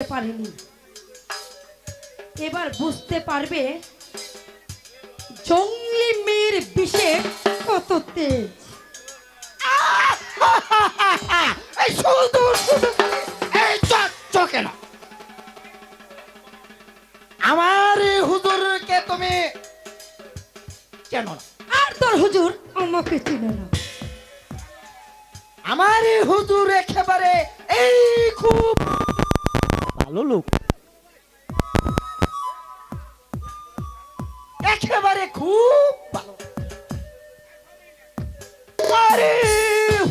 পারেনি। এবার বুঝতে পারবে জঙ্গলি মেয়ের বিষে কত তেজ। আমার হুজুরকে তুমি কেন আর তোর হুজুর আমাকে চিনে না। আমার হুজুর একেবারে এই খুব ভালো লোক। একেবারে খুব ভালো। আরে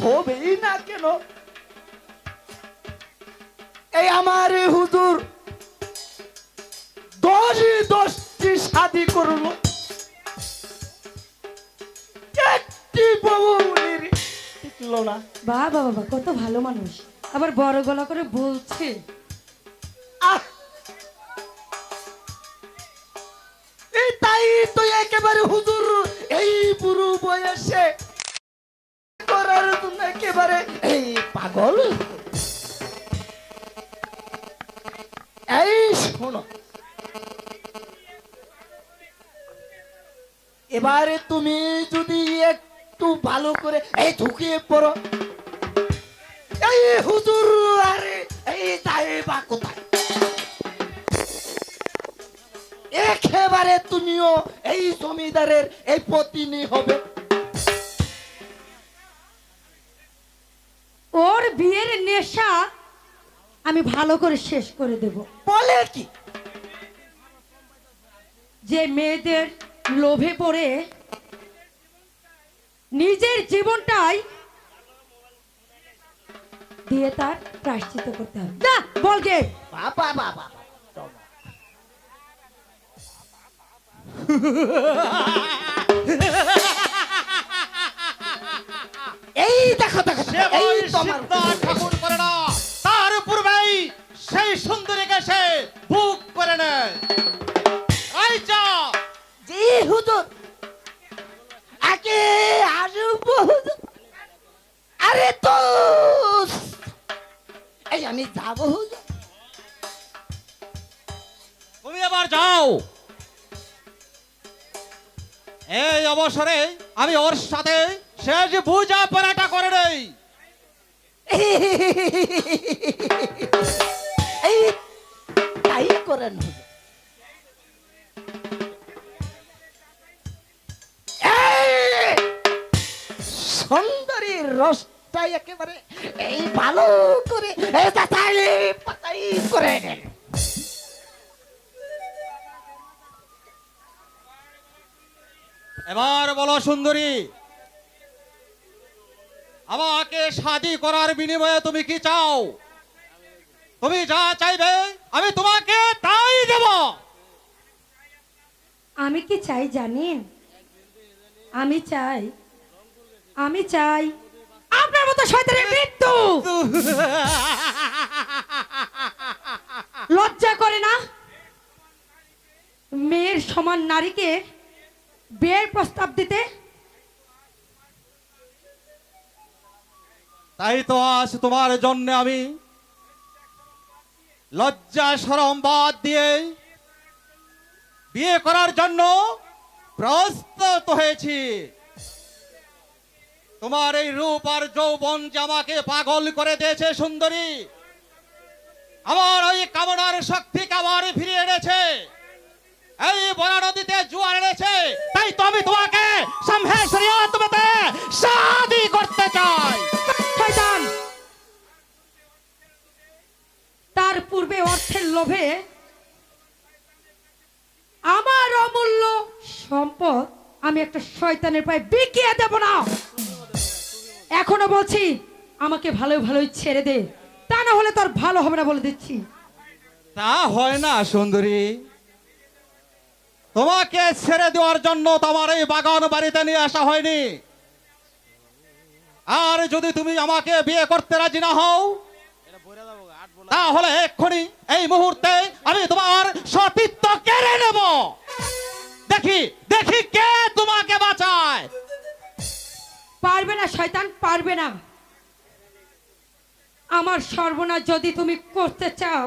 হবেই না কেন? এই আমার হুজুর দশ দশটি শাদি করল। একটি টিকলো না। বাবা বাবা কত ভালো মানুষ। আবার বড় গলা করে বলছে। তো একেবারে হুজুর, এই বুড়ো বয়সে করার জন্য একেবারে, এই পাগল। এই শোনো। এবারে তুমি যদি একটু ভালো করে এই ঢুকিয়ে পড়ো। এই হুজুর, আরে এই যায় বা কোথায়? একেবারে তুমিও এই জমিদারের এই পত্নী হবে। ওর বিয়ের নেশা আমি ভালো করে শেষ করে দেব। বলে কি? যে মেয়েদের লোভে পড়ে নিজের জীবনটাই দিয়ে তার প্রায়শ্চিত করতে হবে। যা বলগে বাবা বাবা। এই দেখো দেখো সে এই তোমার ঠাকুর করে না। তার পূর্বেই সেই সুন্দরীকে সে বুক করে নেয়। এই যা। জি হুজুর আগে আসব হুজুর। আরে তো এই আমি যাব। হুজুর তুমি এবার যাও। এই অবসরে আমি ওর সাথে শেষ বুঝা পড়াটা করে নেই তাই করেন। সুন্দরী রসটা একেবারে এই ভালো করে পাতাই করে নেন এবার বলো সুন্দরী, আমাকে শাদি করার বিনিময়ে তুমি কি চাও? তুমি যা চাইবে, আমি তোমাকে তাই দেব। আমি কি চাই জানেন? আমি চাই আমি চাই আপনার মতো শয়তানের মৃত্যু। লজ্জা করে না? মেয়ের সমান নারীকে বিয়ের প্রস্তাব দিতে? তাই তো আজ তোমার জন্য আমি লজ্জা সরম বাদ দিয়ে বিয়ে করার জন্য প্রস্তুত হয়েছি। তোমার এই রূপ আর যৌবন যে আমাকে পাগল করে দিয়েছে সুন্দরী, আমার ওই কামনার শক্তিকে আমার ফিরিয়ে এনেছে। লোভে আমার অমূল্য সম্পদ আমি একটা শয়তানের পায়ে বিকিয়ে দেব না। এখনও বলছি, আমাকে ভালো ভালোই ছেড়ে দে। তা না হলে তোর ভালো হবে না বলে দিচ্ছি। তা হয় না, সুন্দরী। তোমাকে ছেড়ে দেওয়ার জন্য তোমার এই বাগান বাড়িতে নিয়ে আসা হয়নি। আর যদি তুমি আমাকে বিয়ে করতে রাজি না হও তাহলে এক্ষুনি এই মুহূর্তে আমি তোমার সতীত্ব কেড়ে নেব। দেখি দেখি কে তোমাকে বাঁচায়। পারবে না শয়তান পারবে না। আমার সর্বনাশ যদি তুমি করতে চাও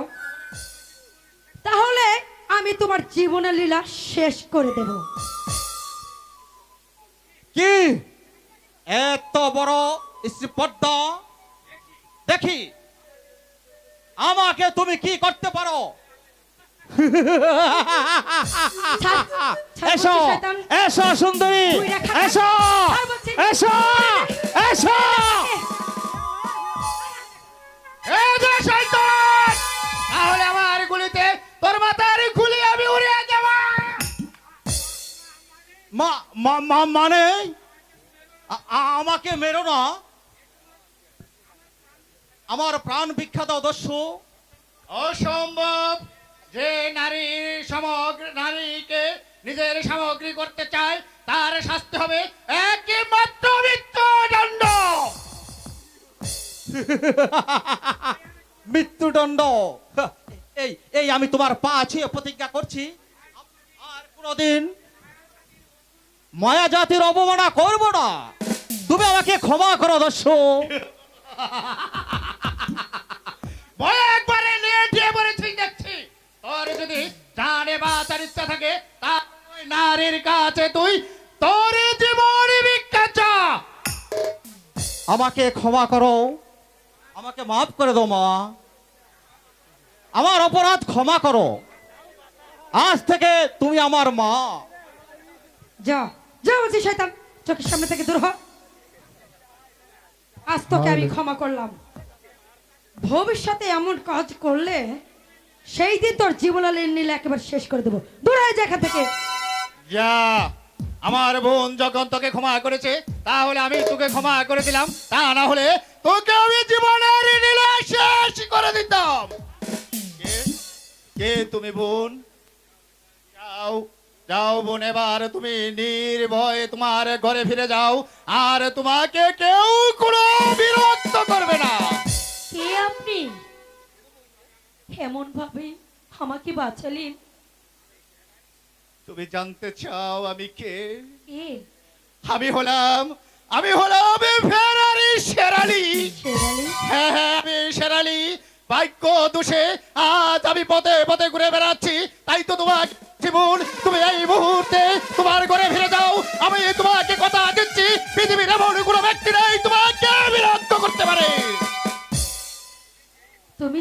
তাহলে আমি তোমার জীবনের লীলা শেষ করে দেব। কি? এত বড় স্পর্ধা দেখি। আমাকে তুমি কি করতে পারো? এসো। এসো সুন্দরী। এসো। এসো এসো। এই যে শয়তান! তাহলে আমার গুলিতে তোর মাথার গুলি আমি উড়িয়ে দেব। মা মানে? আমাকে মেরো না। আমার প্রাণ বিখ্যাত দস্যু। অসম্ভব যে নারীর সমগ্র নারীকে নিজের সামগ্রী করতে চায় তার শাস্তি হবে একমাত্র মৃত্যুদণ্ড মৃত্যুদণ্ড এই এই আমি তোমার পা ছুঁয়ে প্রতিজ্ঞা করছি। আর কোনোদিন মায়া জাতির অবমাননা করব না। তুমি আমাকে ক্ষমা করো দস্যু। একবারে দেখছি। তোর যদি জানে বা তার ইচ্ছা থাকে তা নারীর কাছে তুই তোর জীবন ভিক্ষা চা। আমাকে ক্ষমা করো। আমাকে মাফ করে দাও মা। আমার অপরাধ ক্ষমা করো। আজ থেকে তুমি আমার মা। যা যা বলছি শয়তান। চোখের সামনে থেকে দূর হ। আজ তোকে আমি ক্ষমা করলাম। ভবিষ্যতে এমন কাজ করলে সেই দিন তোর জীবনালীর নীলা একেবারে শেষ করে দেবো। দূর এখান থেকে। যা। আমার বোন যখন তোকে ক্ষমা করেছে, তাহলে আমি তোকে ক্ষমা করে দিলাম। তা না হলে তোকে আমি জীবনের শেষ করে দিতাম। কে তুমি বোন? যাও যাও বোন, এবার তুমি নির্ভয়ে তোমার ঘরে ফিরে যাও। আর তোমাকে কেউ কোনো বিরক্ত করবে না। কে আপনি? এমন ভাবে আমাকে বাঁচালেন। তুমি জানতে চাও আমি কে? আমি হলাম আমি হলাম ফেরারি শেরালি। শেরালি? হ্যাঁ হ্যাঁ আমি শেরালি। ভাগ্য দোষে আজ আমি পথে পথে ঘুরে বেড়াচ্ছি। তাই তো তোমার জীবন তুমি এই মুহূর্তে তোমার ঘরে ফিরে যাও। আমি তোমাকে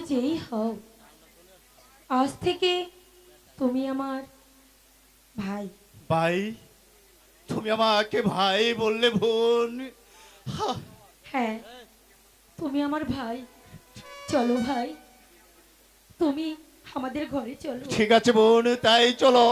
যেই হও আজ থেকে তুমি আমার ভাই। ভাই তুমি আমাকে ভাই বললে বোন। হ্যাঁ তুমি আমার ভাই। চলো ভাই তুমি আমাদের ঘরে চলো। ঠিক আছে বোন তাই চলো।